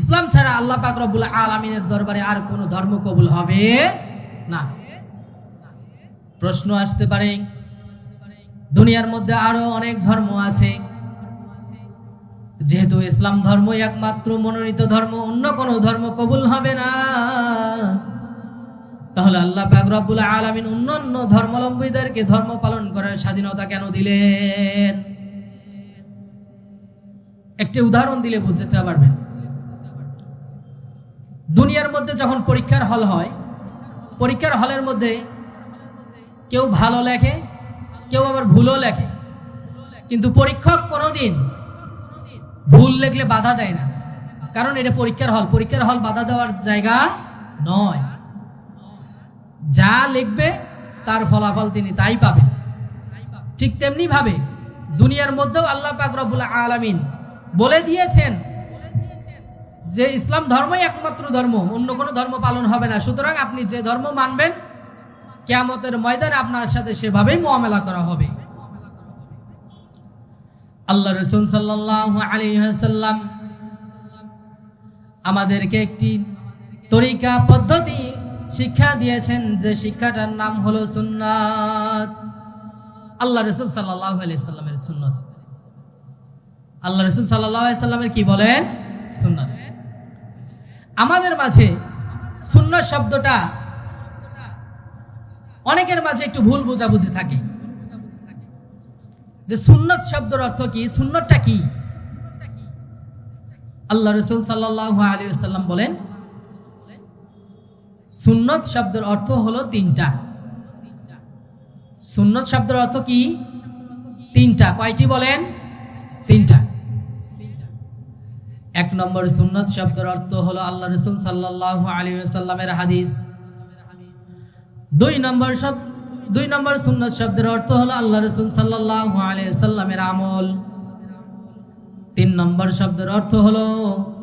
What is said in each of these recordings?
ইসলাম ছাড়া আল্লাহ পাক রব্বুল আলামিনের দরবারে আর কোনো ধর্ম কবুল হবে না। প্রশ্ন আসতে পারে, দুনিয়ার মধ্যে আরও অনেক ধর্ম আছে। যেহেতু ইসলাম ধর্মই একমাত্র মনোনীত ধর্ম, অন্য কোনো ধর্ম কবুল হবে না। তাহলে আল্লাহ পাক রব্বুল আলামিন অন্যান্য ধর্মাবলম্বীদেরকে ধর্ম পালন করার স্বাধীনতা কেন দিলেন? একটি উদাহরণ দিলে বুঝতে পারবেন। দুনিয়ার মধ্যে যখন পরীক্ষার হল হয়, পরীক্ষার হলের মধ্যে কেউ ভালো লেখে, কেউ আবার ভুলও লেখে। কিন্তু পরীক্ষক কোনোদিন ভুল লেখলে বাধা দেয় না। কারণ এটা পরীক্ষার হল। পরীক্ষার হল বাধা দেওয়ার জায়গা নয়। যা লিখবে, তার ফলাফল তিনি তাই পাবেন। ঠিক তেমনি ভাবে দুনিয়ার মধ্যেও আল্লাহ পাক রব্বুল আলামিন বলে দিয়েছেন যে ইসলাম ধর্মই একমাত্র ধর্ম, অন্য কোনো ধর্ম পালন হবে না। সুতরাং আপনি যে ধর্ম মানবেন, কেয়ামতের ময়দানে আপনার সাথে সেভাবেই মোয়ামেলা করা হবে। আল্লাহ সাল্লাহ আলিহাসাল্লাম আমাদেরকে একটি তরিকা, পদ্ধতি শিক্ষা দিয়েছেন যে শিক্ষাটার নাম হলো সুন্নাত। আল্লাহ রসুল সাল্লাহ সুন্নত। আল্লাহ রসুল সাল্লাহ সাল্লামের কি বলেন? সুন্নাত। আমাদের মাঝে সুন্নাত শব্দটা অনেকের মাঝে একটু ভুল বোঝাবুঝি থাকে। যে সুন্নত শব্দের অর্থ কি? সুন্নতটা কি? আল্লাহ রসুল সাল্লাহ আলী সাল্লাম বলেন, সুন্নত শব্দের অর্থ হলো তিনটা। সুন্নত শব্দের অর্থ কি? তিনটা। কয়টি বলেন? তিনটা। এক নম্বর সুন্নত শব্দের অর্থ হলো আল্লাহ রসুল সাল্লাহ আলী সাল্লামের হাদিস। দুই নম্বর শব্দ দুই নম্বর সুন্নত শব্দের অর্থ হলো আল্লাহ রসুল সাল্লাহ আলী সাল্লামের আমল। তিন নম্বর শব্দের অর্থ হলো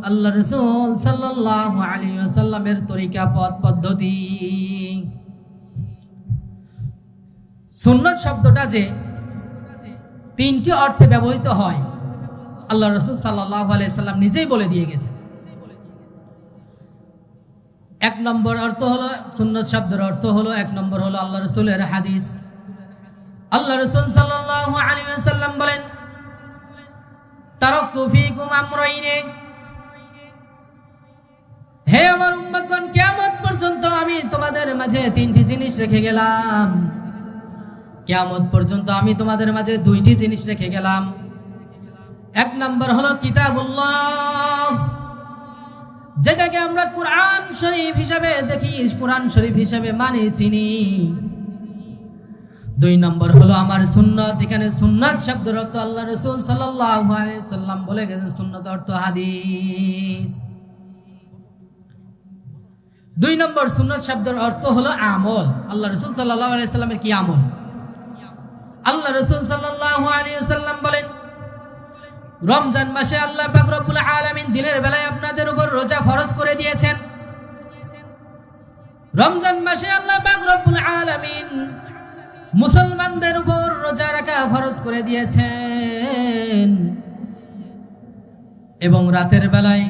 আল্লাহ রসুল সাল্লাহ আলী সাল্লামের তরিকা, পথ, পদ্ধতি। সুন্নত শব্দটা যে তিনটি অর্থে ব্যবহৃত হয়। আল্লাহ রসুল সাল্লাহ আলাইসাল্লাম নিজেই বলে দিয়ে গেছে। এক নম্বর অর্থ হলো সুন্নত শব্দের অর্থ হলো, এক নম্বর হলো আল্লাহ রসুলের হাদিস। আল্লাহ রসুল সাল্লাহ বলেন তারক আমরাইনে। হে আমার উম্মতগণ, কিয়ামত পর্যন্ত আমি তোমাদের মাঝে তিনটি জিনিস রেখে গেলাম। কিয়ামত পর্যন্ত আমি তোমাদের মাঝে দুইটি জিনিস রেখে গেলাম। এক নম্বর হলো কিতাবুল্লাহ। যেটাকে আমরা কোরআন শরীফ হিসাবে দেখি, কোরআন শরীফ হিসাবে মানে চিনি। দুই নম্বর হলো আমার সুন্নত, এখানে সুন্নত শব্দের অর্থ আল্লাহ রসুল সাল্লাম বলে গেছেন সুন্নত অর্থ হাদিস। দুই নম্বর সুন্নত শব্দের অর্থ হলো আমল, আল্লাহ রসুল সাল্লাহ আলাইসাল্লামের কি আমল? আল্লাহ রসুল সাল্লাহ আলিয়াল্লাম বলেন রমজান মাসে আল্লাহ রব্বুল আলামিন দিনের বেলায় আপনাদের উপর রোজা ফরজ করে দিয়েছেন। রমজান মাসে আল্লাহ রব্বুল আলামিন মুসলমানদের উপর রোজা রাখা ফরজ করে দিয়েছেন। এবং রাতের বেলায়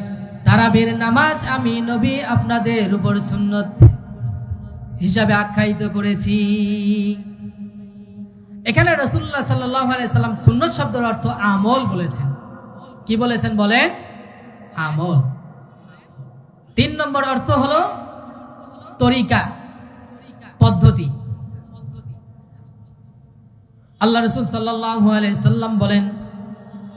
তারাবির নামাজ আমি নবী আপনাদের উপর সুন্নত হিসাবে আখ্যায়িত করেছি। এখানে রসুল্লাহ সাল্লাহ সাল্লাম সুন্নত শব্দের অর্থ আমল বলেছেন। কি বলেছেন বলেন আমল তিন নম্বর অর্থ হলো তরিকা পদ্ধতি আল্লাহ রসুল সাল্লাহ সাল্লাম বলেন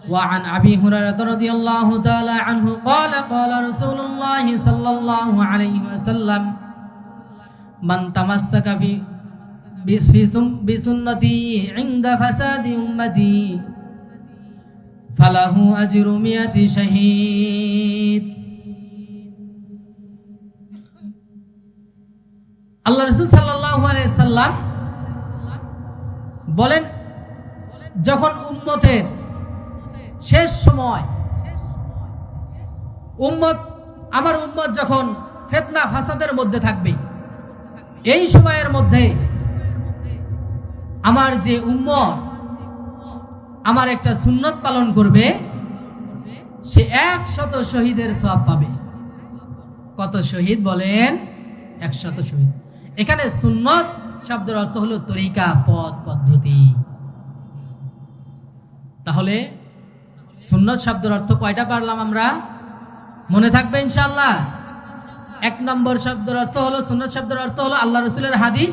وعن أبي هريرة رضي الله تعالى عنه قال قال رسول الله صلى الله عليه وسلم من تمسك بسنتي عند فساد أمتي ফালাহু আজিরু মিয়াতি শাহিদ। আল্লাহ রসুল সাল্লাহ সাল্লাম বলেন, যখন উম্মতের শেষ সময়, উম্মত, আমার উম্মত যখন ফেতনা ফাসাদের মধ্যে থাকবে, এই সময়ের মধ্যে আমার যে উম্মত আমার একটা সুন্নত পালন করবে, সে একশত শহীদের সব পাবে। কত শহীদ বলেন? একশত শহীদ। এখানে সুন্নত শব্দের অর্থ হলো তরিকা, পথ, পদ্ধতি। তাহলে সুন্নত শব্দের অর্থ কয়টা পারলাম আমরা? মনে থাকবে ইনশাল্লাহ এক নম্বর শব্দের অর্থ হলো, সুন্নত শব্দের অর্থ হলো আল্লাহ রসুলের হাদিস।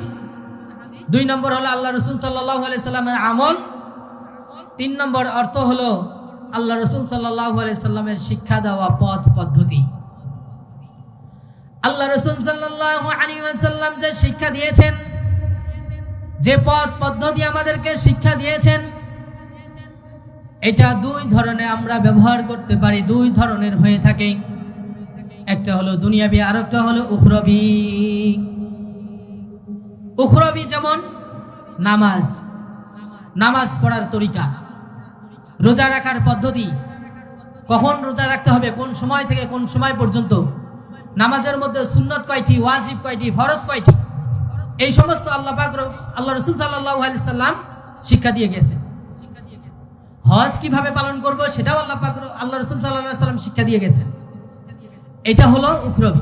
দুই নম্বর হলো আল্লাহ রসুল সাল্লাহ সাল্লামের আমল। তিন নম্বর অর্থ হলো আল্লাহ রসুল সাল্লাহ সাল্লামের শিক্ষা দেওয়া পথ পদ্ধতি। আল্লাহ রসুল আলী সাল্লাম যে শিক্ষা দিয়েছেন, যে পথ পদ্ধতি আমাদেরকে শিক্ষা দিয়েছেন, এটা দুই ধরনের আমরা ব্যবহার করতে পারি, দুই ধরনের হয়ে থাকে। একটা হলো দুনিয়াবি আর একটা হলো উখরবি। উখরবি যেমন নামাজ নামাজ পড়ার তরিকা। রোজা রাখার পদ্ধতি। কখন রোজা রাখতে হবে? কোন সময় থেকে কোন সময় পর্যন্ত? নামাজের মধ্যে সুন্নত কয়টি? ওয়াজিব কয়টি? ফরজ কয়টি? এই সমস্ত আল্লাহ পাক আল্লাহ রসুল সাল্লাহ সাল্লাম শিক্ষা দিয়ে গেছেন। হজ কীভাবে পালন করব সেটাও আল্লাহ পাক আল্লাহ রসুল সাল্লাহ সাল্লাম শিক্ষা দিয়ে গেছেন। এটা হলো উখরবি।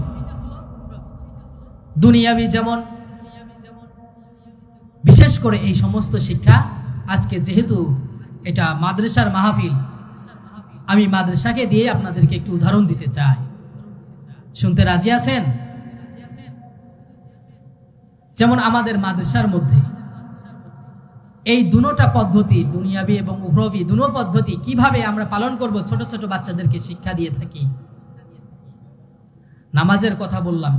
দুনিয়াবি যেমন, বিশেষ করে এই সমস্ত শিক্ষা আজকে যেহেতু এটা মাদ্রাসার মাহফিল, আমি মাদ্রাসাকে দিয়ে আপনাদেরকে একটু উদাহরণ দিতে চাই। শুনতে রাজি আছেন? যেমন আমাদের মাদ্রাসার মধ্যে এই দুনোটা পদ্ধতি, দুনিয়াবি এবং উহরবি, দুনো পদ্ধতি কীভাবে আমরা পালন করব, ছোট ছোট বাচ্চাদেরকে শিক্ষা দিয়ে থাকি? নামাজের কথা বললাম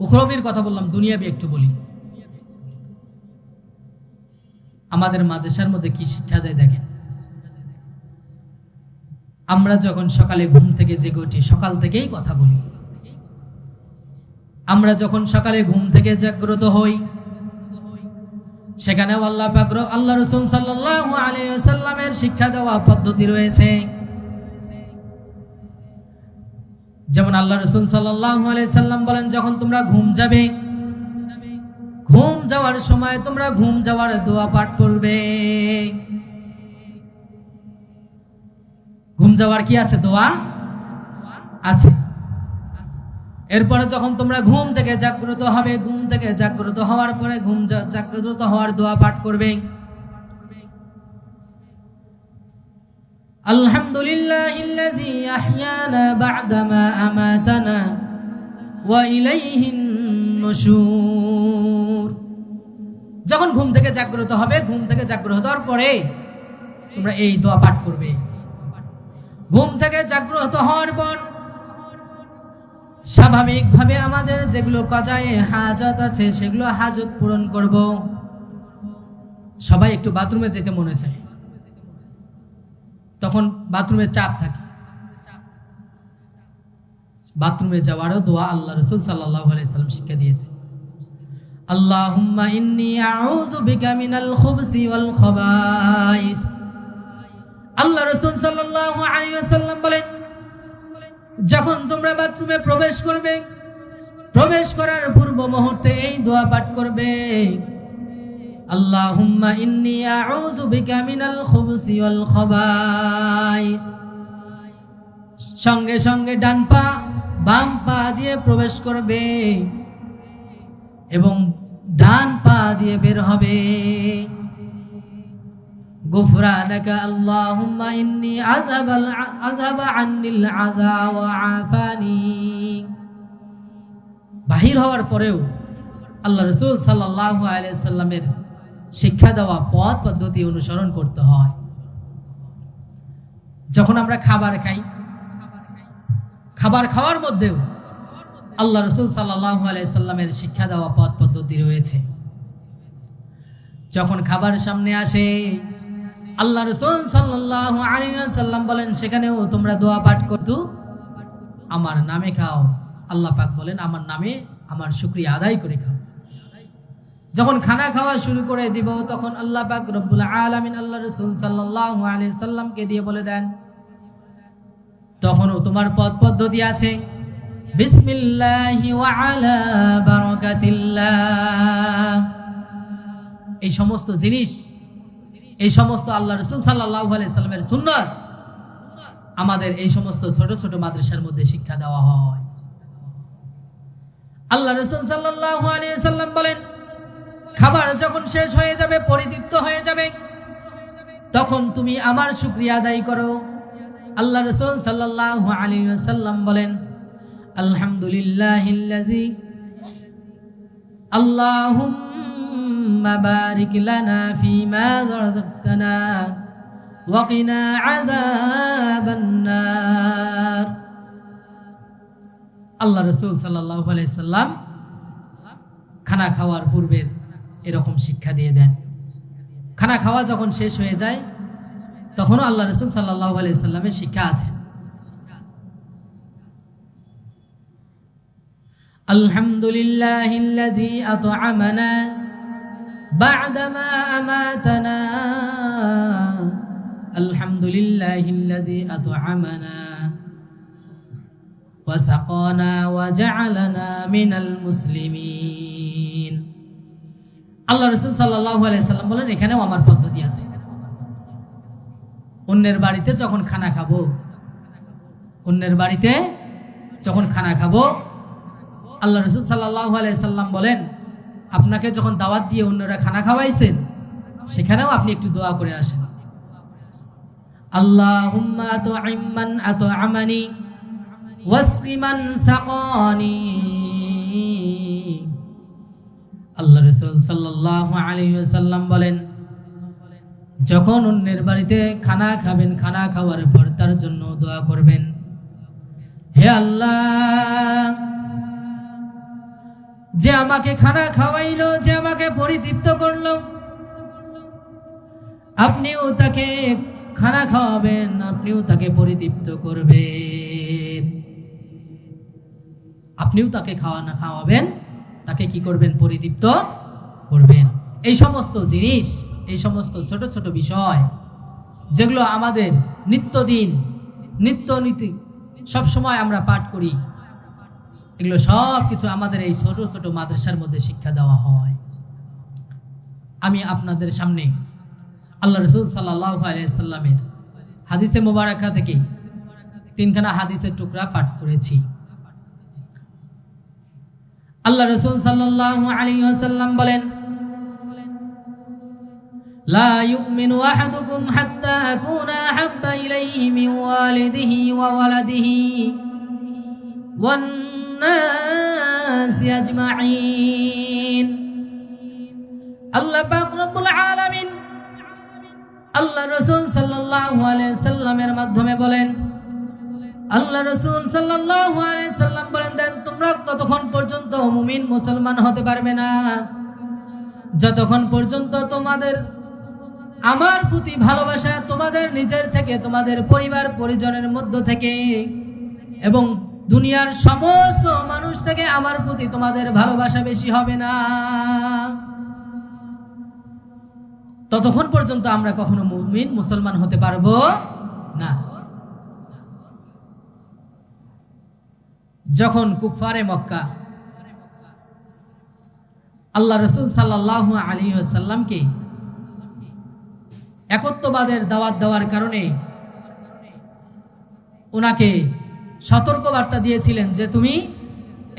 উখরবির কথা বললাম, দুনিয়াবি একটু বলি। আমাদের মাদ্রাসার মধ্যে কি শিক্ষা দেয় দেখেন? আমরা যখন সকালে ঘুম থেকে জেগে উঠি, সকাল থেকেই কথা বলি। আমরা যখন সকালে ঘুম থেকে জাগ্রত হই সেখানেও আল্লাহ পাকর আল্লাহ রসুল সাল্লাল্লাহু আলাইহি ওয়াসাল্লামের শিক্ষা দেওয়া পদ্ধতি রয়েছে। যেমন আল্লাহ রসুল আলাইহি সাল্লাম বলেন, যখন তোমরা ঘুম যাবে ঘুম যাওয়ার সময় তোমরা ঘুম যাওয়ার দোয়া পাঠ করবে। ঘুম যাওয়ার কি আছে? দোয়া আছে। এরপরে যখন তোমরা ঘুম থেকে জাগ্রত হবে, ঘুম থেকে জাগ্রত হওয়ার পরে ঘুম জাগ্রত হওয়ার দোয়া পাঠ করবে। আলহামদুলিল্লাহিল্লাযী আহইয়ানা বা'দামা আমাতানা ওয়া ইলাইহিন নুশুর যখন ঘুম থেকে জাগ্রত হবে, ঘুম থেকে জাগ্রত হওয়ার পরে তোমরা এই দোয়া পাঠ করবে। ঘুম থেকে জাগ্রত হওয়ার পর স্বাভাবিকভাবে আমাদের যেগুলো কজায় হাজত আছে, সেগুলো হাজত পূরণ করব। সবাই একটু বাথরুমে যেতে মনে চায়। তখন বাথরুমে চাপ থাকে। বাথরুমে যাওয়ারও দোয়া আল্লাহ রসুল সাল্লাহ আলাইসাল্লাম শিক্ষা দিয়েছে। আল্লাহ রাসূল যখন তোমরা বাথরুমে প্রবেশ করবে, প্রবেশ করার পূর্ব মুহূর্তে এই দোয়া পাঠ করবে। আল্লাহুম্মা সঙ্গে সঙ্গে ডান পা বাম পা দিয়ে প্রবেশ করবে এবং ডান পা দিয়ে বের হবে। আল্লাহুম্মা ইন্নী আযাবাল, আযাবা আন্নিল আযা ওয়া আফানি। বাহির হওয়ার পরেও আল্লাহ রসুল আলাইহি সাল্লামের শিক্ষা দেওয়া পথ, পদ্ধতি অনুসরণ করতে হয়। যখন আমরা খাবার খাই খাবার খাওয়ার মধ্যেও আল্লাহ রসুল সাল্লাহু আলাইসাল্লামের শিক্ষা দেওয়া পথ পদ্ধতি রয়েছে। যখন খাবার সামনে আসে, আল্লাহ রসুল সাল্লাহ আলিয়াল্লাম বলেন, সেখানেও তোমরা দোয়া পাঠ করতো? আমার নামে খাও। আল্লাহ পাক বলেন, আমার নামে আমার শুক্রিয়া আদায় করে খাও। যখন খানা খাওয়া শুরু করে দিব, তখন আল্লাহ পাক রব্বুল আলামিন আল্লাহ রসুল সাল্লাহ আলি সাল্লামকে দিয়ে বলে দেন তখনও তোমার পথ পদ্ধতি আছে। এই সমস্ত জিনিস, এই সমস্ত আল্লাহ রসুল সাল্লাহ সাল্লামের সুন্নাত, আমাদের এই সমস্ত ছোট ছোট মাদ্রাসার মধ্যে শিক্ষা দেওয়া হয়। আল্লাহ রসুল সাল্লাল্লাহু আলাইহি সাল্লাম বলেন, খাবার যখন শেষ হয়ে যাবে, পরিতৃপ্ত হয়ে যাবে, তখন তুমি আমার শুকরিয়া আদায় করো। আল্লাহ রসুল সাল্লাল্লাহু আলাইহি সাল্লাম বলেন, আলহামদুলিল্লাহিল্লাযী আল্লাহুম্মা বারিক লানা ফীমা রাযাকতানা ওয়াকিনা আযাবান নার আল্লাহ রসুল আলাইহি সাল্লাম খানা খাওয়ার পূর্বের এরকম শিক্ষা দিয়ে দেন। খানা খাওয়া যখন শেষ হয়ে যায় তখনও আল্লাহ রসুল সাল্লাহ আলাইসাল্লামের শিক্ষা আছে আলহামদুলিল্লাহ أطعمنا بعدما أماتنا الحمد لله الذي أطعمنا وسقانا وجعلنا من المسلمين আল্লাহ রসুল সাল্লাহ আলাইসাল্লাম বলেন এখানেও আমার পদ্ধতি আছে অন্যের বাড়িতে যখন খানা খাব। অন্যের বাড়িতে যখন খানা খাব, আল্লাহ রসুল সাল্লাহ আলাইসাল্লাম বলেন, আপনাকে যখন দাওয়াত দিয়ে অন্যরা খানা খাওয়াইছেন, সেখানেও আপনি একটু দোয়া করে আসেন। আল্লাহুম্মা আতুআমানি ওয়াসকিমান সাকানি। আল্লাহ রসুল সাল্লাল্লাহু আলাইহি সাল্লাম বলেন যখন অন্যের বাড়িতে খানা খাবেন, খানা খাওয়ার পর তার জন্য দোয়া করবেন। হে আল্লাহ, যে আমাকে খানা খাওয়াইলো, যে আমাকে পরিতৃপ্ত করল, আপনিও তাকে খানা খাওয়াবেন, আপনিও তাকে পরিতৃপ্ত করবেন। আপনিও তাকে খাওয়ানা খাওয়াবেন, তাকে কি করবেন? পরিতৃপ্ত করবেন। এই সমস্ত জিনিস এই সমস্ত ছোট ছোট বিষয়, যেগুলো আমাদের নিত্যদিন নিত্য নীতি সব সময় আমরা পাঠ করি, এগুলো সব কিছু আমাদের এই ছোট ছোট মাদ্রাসার মধ্যে শিক্ষা দেওয়া হয়। আমি আপনাদের সামনে আল্লাহ রসুল সাল্লাহ আলাইসাল্লামের হাদিসে মুবারাকা থেকে তিনখানা হাদিসের টুকরা পাঠ করেছি। আল্লাহ রসুল সাল্লাহ আলী আসাল্লাম বলেন لا يؤمن أحدكم حتى أكون أحب إليه من والده وولده والناس أجمعين আল্লাহ পাক রব্বুল আলামিন আল্লাহ রসুল সাল্লাল্লাহু আলাইহি সাল্লামের মাধ্যমে বলেন আল্লাহ রসুল সাল্লাল্লাহু আলাইহি সাল্লাম বলেন দেন তোমরা ততক্ষণ পর্যন্ত মুমিন মুসলমান হতে পারবে না যতক্ষণ পর্যন্ত তোমাদের আমার প্রতি ভালোবাসা তোমাদের নিজের থেকে, তোমাদের পরিবার, পরিজনের মধ্য থেকে। এবং দুনিয়ার সমস্ত মানুষ থেকে আমার প্রতি তোমাদের ভালোবাসা বেশি হবে না। ততক্ষণ পর্যন্ত আমরা কখনো মুমিন, মুসলমান হতে পারব না। যখন কুফারে মক্কা, আল্লাহ রসুল সাল্লাহ আলী সাল্লামকে একত্ববাদের দাওয়াত দেওয়ার কারণে ওনাকে সতর্ক বার্তা দিয়েছিলেন যে তুমি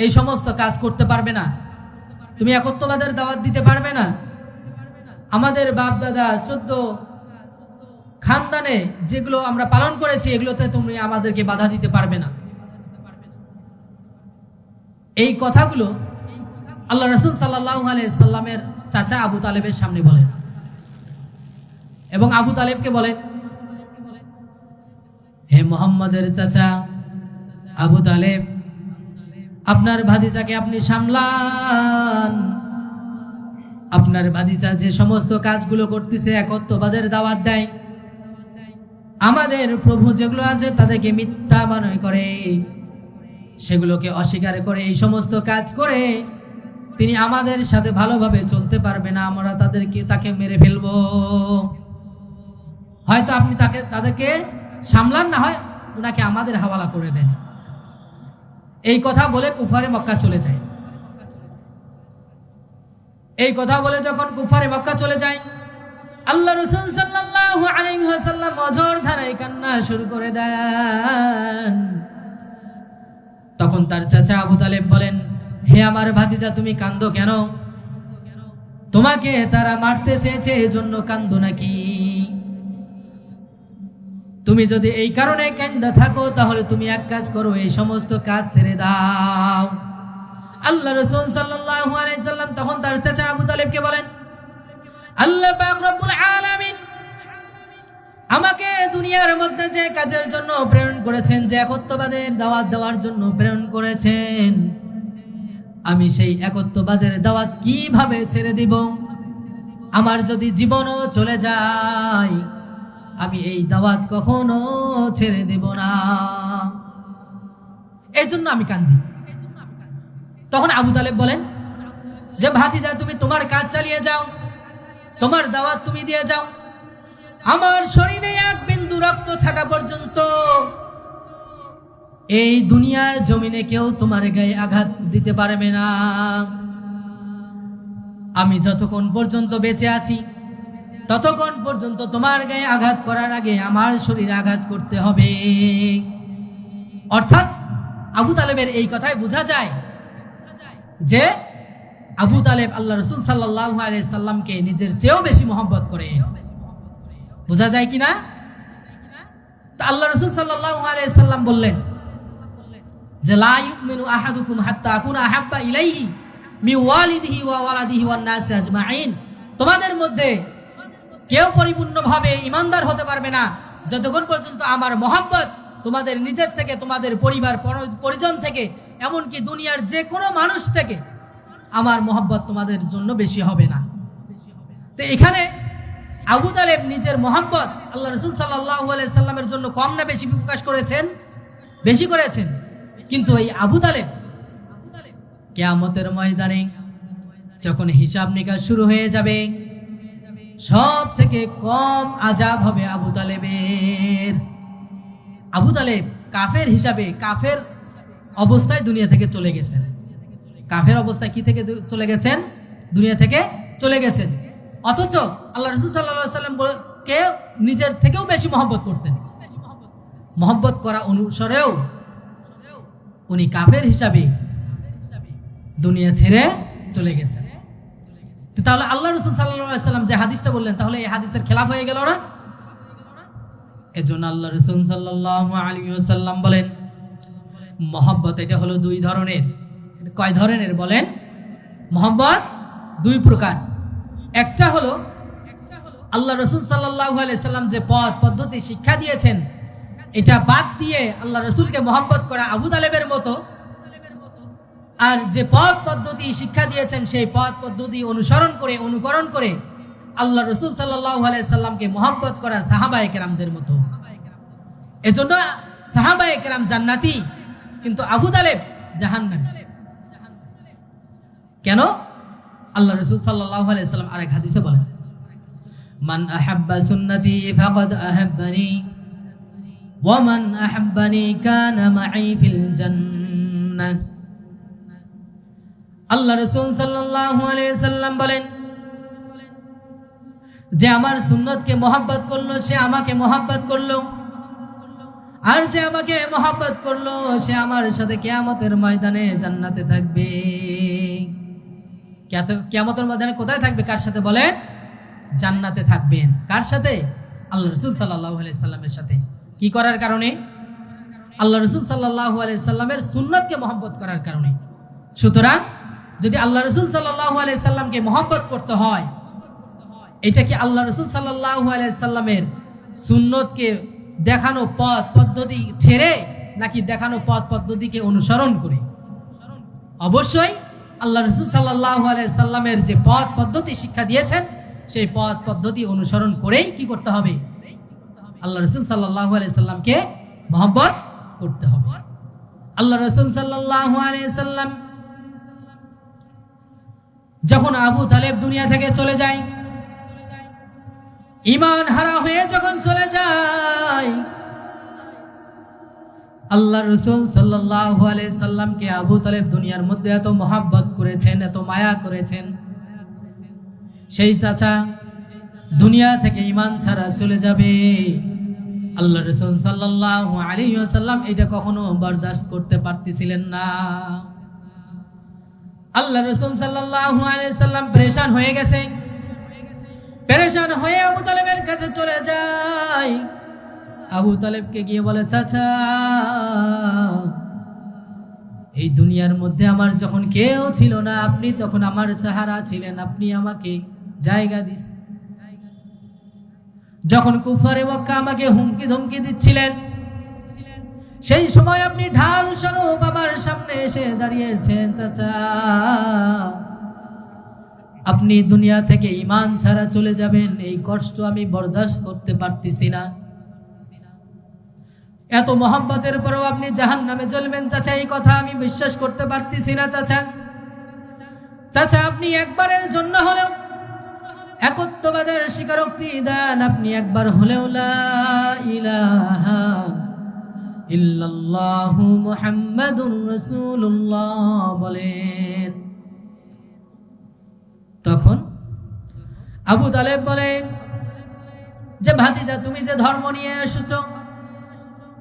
এই সমস্ত কাজ করতে পারবে না। তুমি একত্ববাদের দাওয়াত দিতে পারবে না। আমাদের বাপ দাদা চোদ্দ খানদানে যেগুলো আমরা পালন করেছি, এগুলোতে তুমি আমাদেরকে বাধা দিতে পারবে না। এই কথাগুলো আল্লাহ রসুল সাল্লাহ সাল্লামের চাচা আবু তালেবের সামনে বলেন। এবং আবু তালেবকে বলেন হে মোহাম্মদের চাচা, আবু তালেব, আপনার ভাদিজাকে আপনি সামলান। আপনার ভাদিজা যে সমস্ত কাজগুলো করতেছে একত্ববাদের দাওয়াত দেয়। আমাদের প্রভু যেগুলো আছে, তাদেরকে মিথ্যা মনে করে। সেগুলোকে অস্বীকার করে, এই সমস্ত কাজ করে তিনি আমাদের সাথে ভালোভাবে চলতে পারবে না। আমরা তাদেরকে, তাকে মেরে ফেলব। হয়তো আপনি তাকে, তাদেরকে সামলান, না হয় ওনাকে আমাদের হাওয়ালা করে দেন। এই কথা বলে কুফারে মক্কা চলে যায়। এই কথা বলে যখন কুফারে মক্কা চলে যায়, আল্লাহ রসুল অঝর ধারায় কান্না শুরু করে দেন। তখন তার চাচা আবু তালেব বলেন, হে আমার ভাতিজা, তুমি কান্দো কেন? তোমাকে তারা মারতে চেয়েছে, এজন্য কান্দো নাকি? তুমি যদি এই কারণে কান্দা থাকো, তাহলে তুমি এক কাজ করো, এই সমস্ত কাজ ছেড়ে দাও। আল্লাহ রসুল সাল্লাম তখন তার চাচা আবু তালেবকে বলেন, আল্লাহ আমাকে দুনিয়ার মধ্যে যে কাজের জন্য প্রেরণ করেছেন, যে একত্ববাদের দাওয়াত দেওয়ার জন্য প্রেরণ করেছেন, আমি সেই একত্ববাদের দাওয়াত কীভাবে ছেড়ে দিব? আমার যদি জীবনও চলে যায় আমি এই দাওয়াত কখনো ছেড়ে দেব না। এই জন্য আমি কান্দি। তখন আবু তালেব বলেন, যে ভাতিজা, তুমি তোমার কাজ চালিয়ে যাও, তোমার দাওয়াত তুমি দিয়ে যাও। আমার শরীরে এক বিন্দু রক্ত থাকা পর্যন্ত এই দুনিয়ার জমিনে কেউ তোমার গায়ে আঘাত দিতে পারবে না। আমি যতক্ষণ পর্যন্ত বেঁচে আছি ততক্ষণ পর্যন্ত তোমার গায়ে আঘাত করার আগে আমার শরীরে আঘাত করতে হবে। অর্থাৎ আবু তালেবের এই কথায় বোঝা যায় যে আবু তালেব আল্লাহ রসুল সাল্লাহ সাল্লামকে নিজের চেয়েও বেশি মহব্বত করে। বোঝা যায় কি না আল্লাহ রসুল সাল্লাহ সাল্লাম বললেন যে ইলাইহি মি ওয়া তোমাদের মধ্যে কেউ পরিপূর্ণভাবে ইমানদার হতে পারবে না। যতক্ষণ পর্যন্ত আমার মহাব্বত তোমাদের নিজের থেকে, তোমাদের পরিবার পরিজন থেকে, এমনকি দুনিয়ার যে কোনো মানুষ থেকে, আমার মহাব্বত তোমাদের জন্য বেশি হবে না। তো এখানে আবু তালেব নিজের মহাব্বত আল্লাহ রসুল সাল্লাহ সাল্লামের জন্য কম না বেশি প্রকাশ করেছেন? বেশি করেছেন। কিন্তু এই আবু তালেব কেয়ামতের ময়দানে যখন হিসাব নিকাশ শুরু হয়ে যাবে সব থেকে কম আজাব হবে আবু তালেবের। আবু তালেব কাফের হিসাবে কাফের অবস্থায় দুনিয়া থেকে চলে গেছেন। কাফের অবস্থায় কি থেকে চলে গেছেন? দুনিয়া থেকে চলে গেছেন। অথচ আল্লাহ রসুল সাল্লাম কে? নিজের থেকেও বেশি মহব্বত করতেন। মহব্বত করা অনুসরেও উনি কাফের হিসাবে দুনিয়া ছেড়ে চলে গেছেন। তাহলে আল্লাহ রসুল সাল্লাম যে হাদিসটা বললেন, তাহলে এই হাদিসের খেলাফ হয়ে গেল না? এজন্য আল্লাহ রসুল সাল্লাহ আলী সাল্লাম বলেন, মহব্বত এটা হলো দুই ধরনের। কয় ধরনের বলেন? মহব্বত দুই প্রকার। একটা হলো, আল্লাহ রসুল সাল্লাহ সাল্লাম যে পদ পদ্ধতি, শিক্ষা দিয়েছেন, এটা বাদ দিয়ে আল্লাহ রসুলকে মহব্বত করা আবু তালেবের মতো আর যে পথ পদ্ধতি শিক্ষা দিয়েছেন, সেই পথ পদ্ধতি অনুসরণ করে, অনুকরণ করে আল্লাহ রসুল সাল্লাহ সাল্লামকে মহব্বত করা সাহাবায়ে কেরামদের মতো। এজন্য সাহাবায়ে কেরাম জান্নাতি, কিন্তু আবু তালেব জাহান্নামী। কেন? আল্লাহ রসুল সাল্লাহ সাল্লাম আরেক হাদিসে বলেন, মান আহাব্বা সুন্নতি ফাকাদ আহাব্বানি ওয়ামান আহাব্বানি কানা মাই ফিল জান্নাহ। আল্লাহ রসুল সাল্লাম বলেন, যে আমার সুন্নতকে মহাব্বত করল, সে আমাকে মহাব্বত করল। আর যে আমাকে মহাব্বত করল, সে আমার সাথে কেয়ামতের ময়দানে জান্নাতে থাকবে। কেয়ামতের ময়দানে কোথায় থাকবে? কার সাথে বলেন? জান্নাতে থাকবেন। কার সাথে? আল্লাহ রসুল সাল্লাহ সাল্লামের সাথে। কি করার কারণে? আল্লাহ রসুল সাল্লাহ সাল্লামের সুন্নতকে মহব্বত করার কারণে। সুতরাং যদি আল্লাহ রসুল সাল্লাহ সাল্লামকে মহব্বত করতে হয়, এটা কি আল্লাহ রসুল সাল্লাহ আলাইসাল্লামের সুন্নতকে দেখানো পথ পদ্ধতি ছেড়ে, নাকি দেখানো পথ পদ্ধতিকে অনুসরণ করে? অবশ্যই আল্লাহ রসুল সাল্লাহ আলাইসাল্লামের যে পথ পদ্ধতি শিক্ষা দিয়েছেন, সেই পথ পদ্ধতি অনুসরণ করেই কি করতে হবে? আল্লাহ রসুল সাল্লাহ আলাইসাল্লামকে মহব্বত করতে হবে। আল্লাহ রসুল সাল্লাহ সাল্লাম যখন আবু তালেব দুনিয়া থেকে চলে যায় ইমান হারা হয়ে যখন চলে যায় আল্লাহ রসুল সাল্লাহ সাল্লামকে আবু তালেব দুনিয়ার মধ্যে এত মহাব্বত করেছেন, এত মায়া করেছেন। সেই চাচা দুনিয়া থেকে ইমান ছাড়া চলে যাবে। আল্লাহ রসুল সাল্লাহ আলী সাল্লাম এটা কখনো বরদাস্ত করতে পারতেছিলেন না। আল্লাহ রসুল সাল্লাম পরেশান হয়ে গেছে। হয়ে কাছে চলে যায়। আবু তালেবকে গিয়ে বলে এই দুনিয়ার মধ্যে আমার যখন কেউ ছিল না, আপনি তখন আমার ছিলেন, আপনি আমাকে জায়গা দিছেন। যখন কুফারে মক্কা আমাকে হুমকি ধমকি দিচ্ছিলেন সেই সময় আপনি ঢাল স্বরূপ আমার সামনে এসে দাঁড়িয়েছেন, চাচা। আপনি দুনিয়া থেকে ইমান ছাড়া চলে যাবেন, এই কষ্ট আমি বরদাস্ত করতে পারতেছি না। এত মোহাম্মতের পরেও আপনি জাহান নামে চলবেন চাচা, এই কথা আমি বিশ্বাস করতে পারতেছি না, চাচা। চাচা, আপনি একবারের জন্য হলেও একত্ববাদের স্বীকারোক্তি দেন, আপনি একবার হলেও লা ইলাহা ইল্লাল্লাহু মুহাম্মাদুর রাসূলুল্লাহ বলেন। তখন আবু তালেব বলেন, যে ভাতিজা, তুমি যে ধর্ম নিয়ে এসেছ,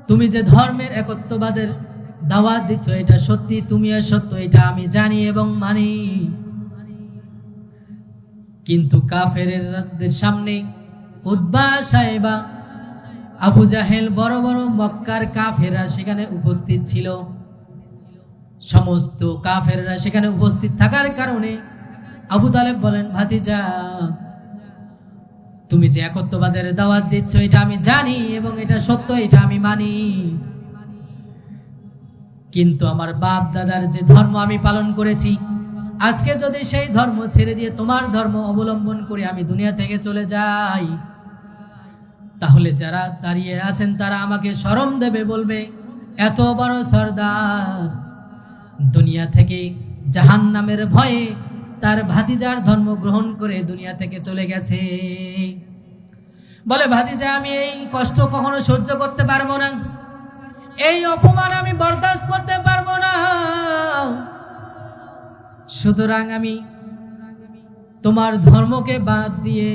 তুমি যে ধর্মের একত্ববাদের দাওয়াত দিচ্ছ, এটা সত্যি তুমি সত্য, এটা আমি জানি এবং মানি। কিন্তু কাফেরদের সামনে উদ্বা সাহেবা আবু জাহেল বড় বড় মক্কার কাফেররা সেখানে উপস্থিত ছিল। সমস্ত কাফেররা সেখানে উপস্থিত থাকার কারণে আবু তালেব বলেন, ভাতিজা, তুমি যে একত্ববাদের দাওয়াত দিচ্ছ, এটা আমি জানি এবং এটা সত্য, এটা আমি মানি। কিন্তু আমার বাপ দাদার যে ধর্ম আমি পালন করেছি, আজকে যদি সেই ধর্ম ছেড়ে দিয়ে তোমার ধর্ম অবলম্বন করে আমি দুনিয়া থেকে চলে যাই তাহলে যারা দাঁড়িয়ে আছেন, তারা আমাকে সরম দেবে, বলবে, এত বড় সর্দার। দুনিয়া থেকে জাহান নামের ভয়ে তার ভাতিজার ধর্ম গ্রহণ করে দুনিয়া থেকে চলে গেছে। বলে, ভাতিজা, আমি এই কষ্ট কখনো সহ্য করতে পারব না। এই অপমান আমি বরদাস্ত করতে পারব না। সুতরাং আমি তোমার ধর্মকে বাদ দিয়ে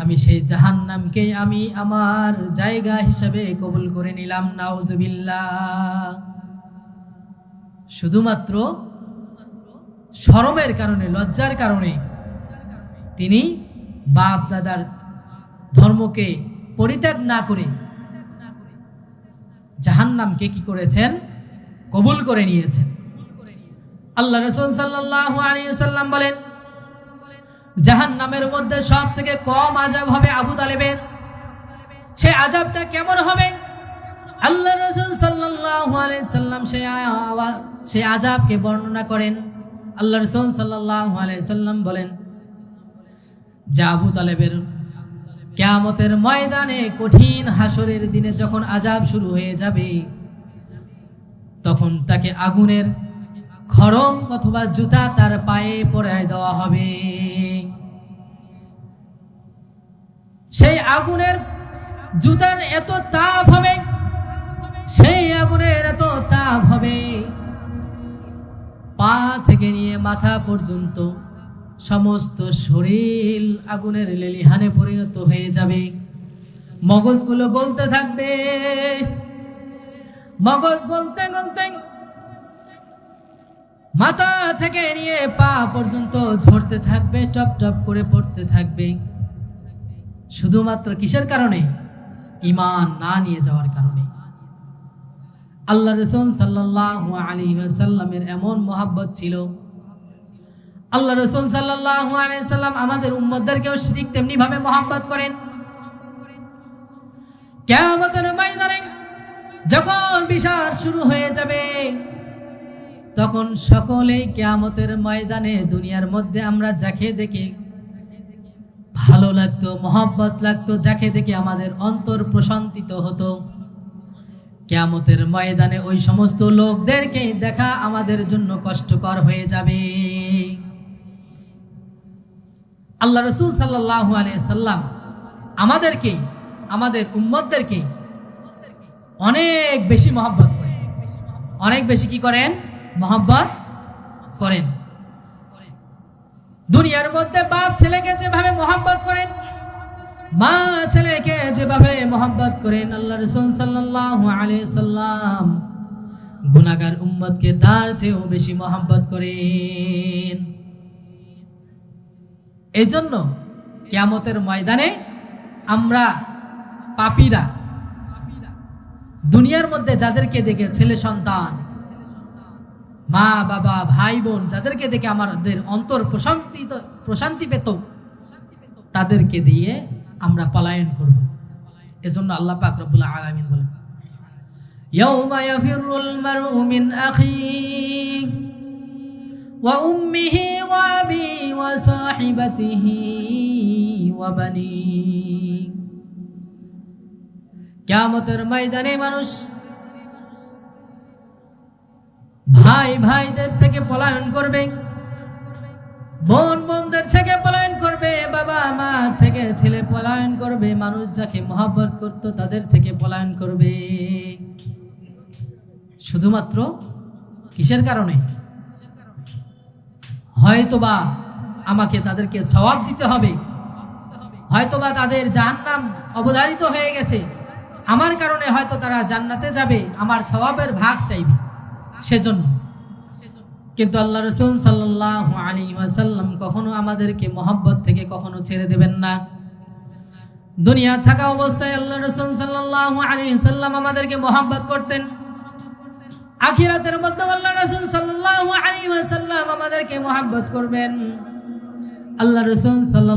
আমি সেই জাহান নামকে আমি আমার জায়গা হিসাবে কবুল করে নিলাম, নাউজুবিল্লাহ। শুধুমাত্র শরমের কারণে, লজ্জার কারণে তিনি বাপ দাদার ধর্মকে পরিত্যাগ না করে জাহান্নামকে কি করেছেন? কবুল করে নিয়েছেন। আল্লাহ রসুল সাল্লাহ আলিয়াল্লাম বলেন জাহান নামের মধ্যে সব থেকে কম আজাব হবে আবু তালেবের। সে আজাবটা কেমন হবে? আল্লাহ রসুল আলাইসাল্লাম সে সে আজাবকে বর্ণনা করেন। আল্লাহ রসুল আলাইসাল্লাম বলেন, যে আবু তালেবের কেয়ামতের ময়দানে কঠিন হাসরের দিনে যখন আজাব শুরু হয়ে যাবে, তখন তাকে আগুনের খরম অথবা জুতা তার পায়ে পরায় দেওয়া হবে। সেই আগুনের জুতার এত তাপ হবে, সেই আগুনের এত তাপ হবে। পা থেকে নিয়ে মাথা পর্যন্ত সমস্ত শরীর আগুনের লেলিহানে পরিণত হয়ে যাবে। মগজগুলো গলতে থাকবে। মগজ গলতে গলতে মাথা থেকে নিয়ে পা পর্যন্ত ঝরতে থাকবে, টপ টপ করে পড়তে থাকবে। শুধুমাত্র কিসের কারণে? ইমান না নিয়ে যাওয়ার কারণে। আল্লাহ রসুল সাল্লাহ আলী সাল্লামের এমন মোহাব্বত ছিল। আল্লাহ রসুল সাল্লাহ আলী সাল্লাম আমাদের উম্মদদেরকেও ঠিক তেমনি ভাবে মোহাম্মত করেন। যখন বিচার শুরু হয়ে যাবে, তখন সকলেই কেয়ামতের ময়দানে দুনিয়ার মধ্যে আমরা যাকে দেখে ভালো লাগতো, মহব্বত লাগতো, যাকে দেখে আমাদের অন্তর প্রশান্তিত হতো। কেয়ামতের ময়দানে ওই সমস্ত লোকদেরকে দেখা আমাদের জন্য কষ্টকর হয়ে যাবে। আল্লাহ রসুল সাল্লাহ সাল্লাম আমাদেরকে, আমাদের উম্মতদেরকে অনেক বেশি মহব্বত করেন। অনেক বেশি কি করেন? মহব্বত করেন। দুনিয়ার মধ্যে বাপ ছেলেকে যেভাবে মহব্বত করেন, মা ছেলেকে যেভাবে মোহাব্বত করেন আল্লাহ রসুল সাল্লাল্লাহু আলাইহি সাল্লাম গুনাহগার উম্মতকে তার চেয়েও বেশি মোহাব্বত করেন। এই জন্য কিয়ামতের ময়দানে আমরা পাপীরা, দুনিয়ার মধ্যে যাদেরকে দেখে ছেলে সন্তান মা বাবা ভাই বোন যাদেরকে দেখে আমাদের অন্তর প্রশান্তি প্রশান্তি পেত তাদেরকে দিয়ে আমরা পলায়ন করব এজন্য আল্লাহ পাক রব্বুল আলামিন বলেন يوم يفر المرء من أخيه وأمه وأبيه وصاحبته وبنيه কিয়ামতের ময়দানে মানুষ ভাই ভাইদের থেকে পলায়ন করবে। বোন বোনদের থেকে পলায়ন করবে। বাবা মা থেকে ছেলে পলায়ন করবে। মানুষ যাকে মহাব্বত করত তাদের থেকে পলায়ন করবে। শুধুমাত্র কিসের কারণে? হয়তোবা আমাকে তাদেরকে সওয়াব দিতে হবে। হয়তোবা তাদের জাহান্নাম অবধারিত হয়ে গেছে। আমার কারণে হয়তো তারা জান্নাতে যাবে। আমার সওয়াবের ভাগ চাইবে। সেজন্য। কিন্তু আল্লাহ রসুল সাল্লাহ আলী ওয়াসাল্লাম কখনো আমাদেরকে মহব্বত থেকে কখনো ছেড়ে দেবেন না। দুনিয়া থাকা অবস্থায় আল্লাহ রসুল সাল্লাহ আলী সাল্লাম আমাদেরকে মহব্বত করতেন। আখিরাতের মধ্যে আল্লাহ রসুল সাল্লাহ আলী ওয়াসাল্লাম আমাদেরকে মহব্বত করবেন। আল্লাহ রসুল সাল্লাহ